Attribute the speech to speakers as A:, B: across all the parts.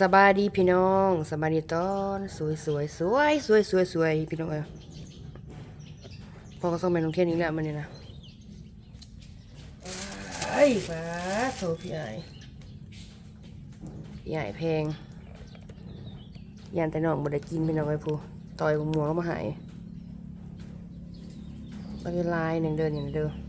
A: สบายดีพี่น้องสบายดีตอนสวยสวยสวยสวยสวยสวยพี่น้องเอ้ยพ่อก็ส่งไปโรงเรียนอีกแล้วมันนี่นะไอ้ฟ้าโซพี่ใหญ่ใหญ่แพงยันแต่น้องบ่ได้กินพี่น้องไอ้ผู้ต่อยหมัวก็มาหายไปลายหนึ่งเดินอย่างเดิม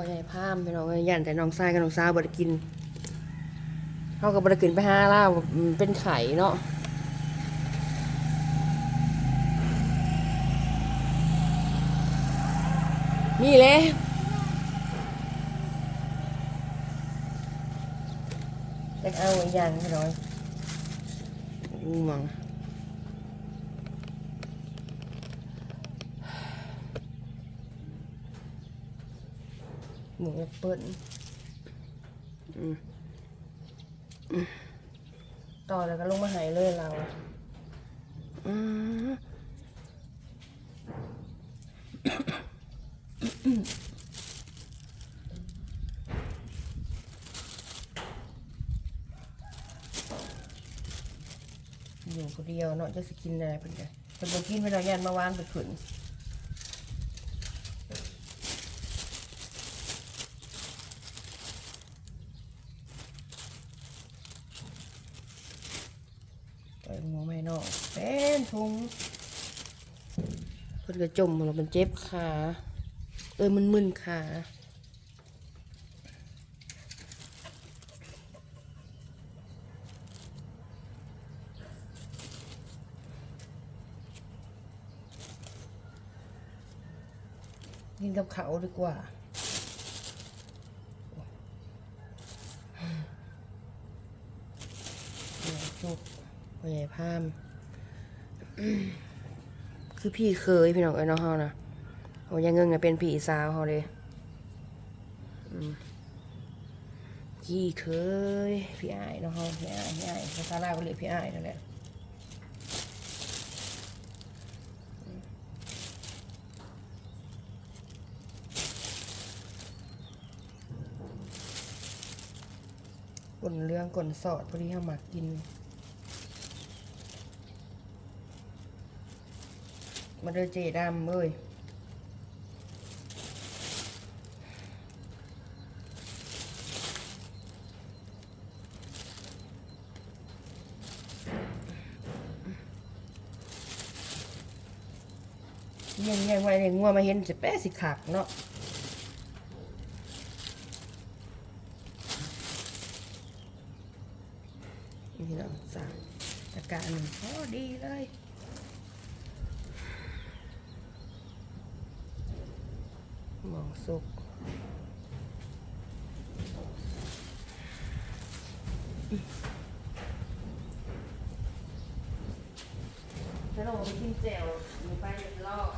A: อใหญ่พามพี่น้องเอ้ยันแต่น้องชายกับน้องสาวบ่ได้กินเขาก็บ่ได้กินไปห้าล่าเป็นไข่เนาะนี่เลยจะเอาไว้ยันพี่น้อยอืมมัง หมูแอปเปิ้ลอืมอืมต่อแล้วก็ลงมาหายเลยเราอืมอยู่คนเดียวเนาะจะสกินอะไรเพิ่นกันเพิ่นบ่กินเพิ่นเอายันมาวานไปขึ้น ไปมองไม่นอก เป็นทุงเพิ่นก็จมแล้วมันเจ็บขาเออมันมึนขากินกับเขาวดีกว่าเดี๋ยวจุกพ่อใหญ่พาม คือพี่เคยพี่น้องเอ้ยน้องเฮานะโอ้ยังเงิงเนี่ยเป็นพี่สาวเฮาเลยพี่เคยพี่อ้ายน้องเฮาพี่อ้ายพี่อ้ายภาษาลาวก็เรียกพี่อ้ายนั่นแหละกลนเรื่องกลนสอดพอดีเฮามากิน มาเดินเจดำเอ้ยเงี้ยเงี้ยไว้เนี่ยงัวมาเห็นสิแปะสิขักเนาะนี่เนาะสั่งตะการหนึ่งพอดีเลย หมอง สุกถ้าเราไปกินแจ่วหรือไปรอบ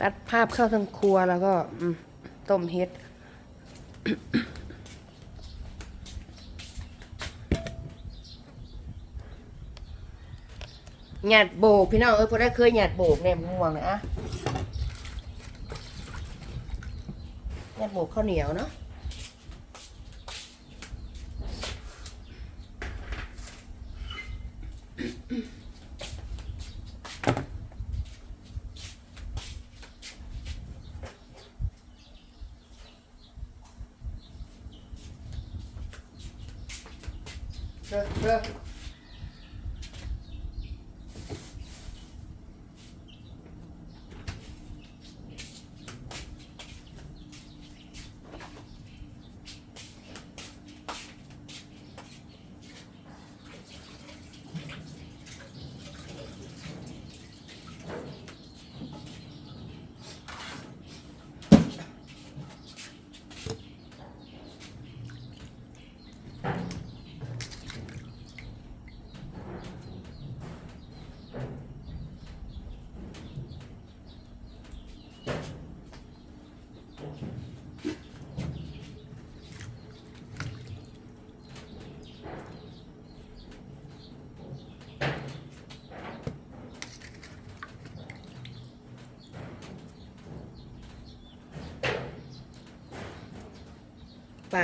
A: ตัดภาพเข้าทางครัวแล้วก็ต้มเฮ็ดหยาดโบกพี่น้องเอ้ยพอได้เคยหยาดโบกเนี่ยม่วงเลยอะหยาดโบกข้าวเหนียวเนาะเ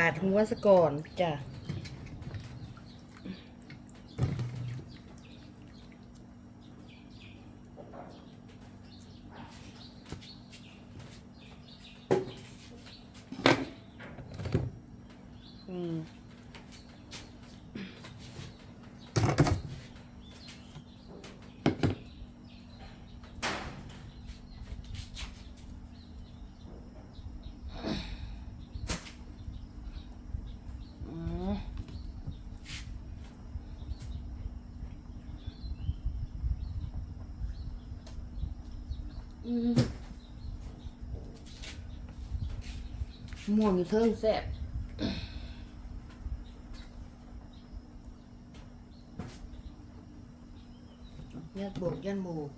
A: าดหัวซะก่อนจ้ะอืม อืมอื ม่วงอยู่เทิงแซ่บยัดโบกยัดโบก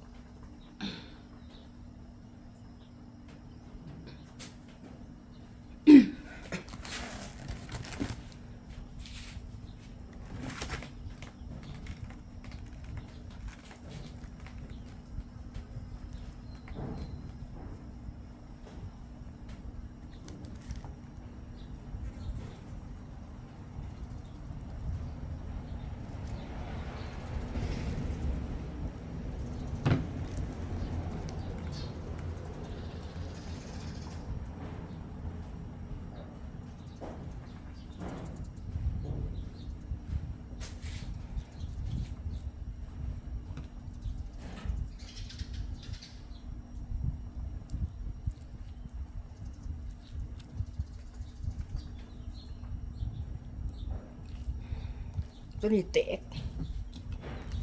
A: ตัวนี้เตก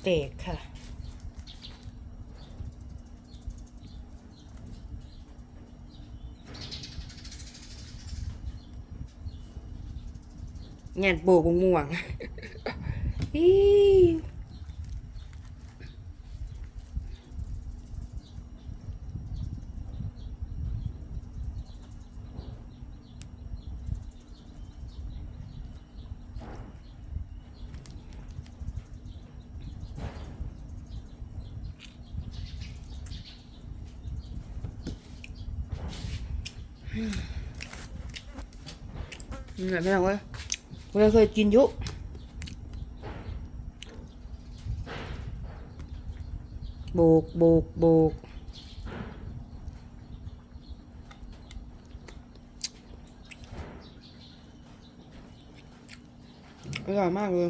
A: เตกค่ะ งานโบกม่วงอี นี่แหละพี่น้องเว้ยเราเคยกินอยุโบกโบกโบกอร่อยมากเลย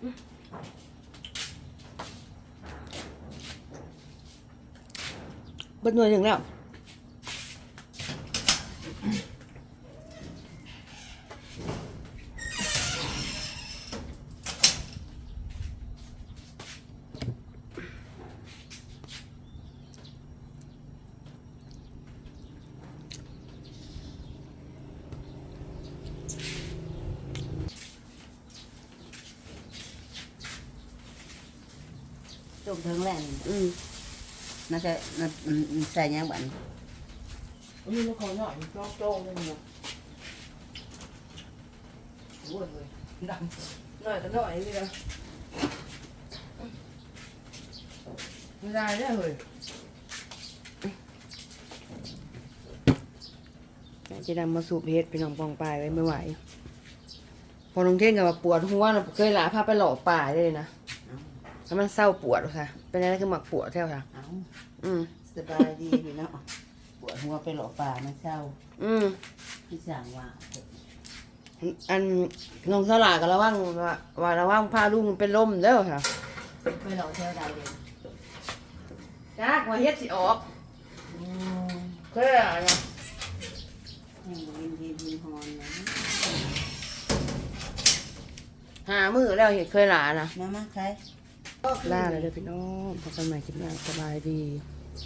A: บิดหน่วยหนึ่งแล้ว
B: จุ่มถึงแหล่ง
A: อืม
B: น่าจะน่าใส่ยังบัน
A: อันนี้มันขอหน่อยจ้องจ้องเลยเนี่ยโอ้ยเลยดำหน่อยก็หน่อยนี่นะไม่ได้เนี่ยเฮ้ยจะดำมาสูบเพชรไปหนองปองปลายไว้ไม่ไหว พอน้องเท่งกับว่าปวดหัวนะเคยลาพาไปหล่อป่าเลยนะ แล้วมันเศร้าปวดค่ะ เป็นอะไรคือหมักปวดแท้ค่ะ
B: เอา
A: อืม
B: สบายดีพี่เนาะปวดหัวไปหลอกป่ามาเช่า
A: อืม
B: พี่สั่งว่า
A: อันน้องสลาก็ระวังว่าว่าระวังพาลุงเป็นลมเด้อค่ะ
B: ไปหลอกเที่ยวใดเลย
A: จักว่าเฮ็ดสิออก
B: อืม
A: เคยอะนะ
B: ให้ยินยินยินฮอนนะ
A: หามือแล้วเห็ดเคยหลานะ
B: มามาใคร
A: ล่าเลยเด้อพี่น้องพบกันใหม่คลิปหน้าสบายดี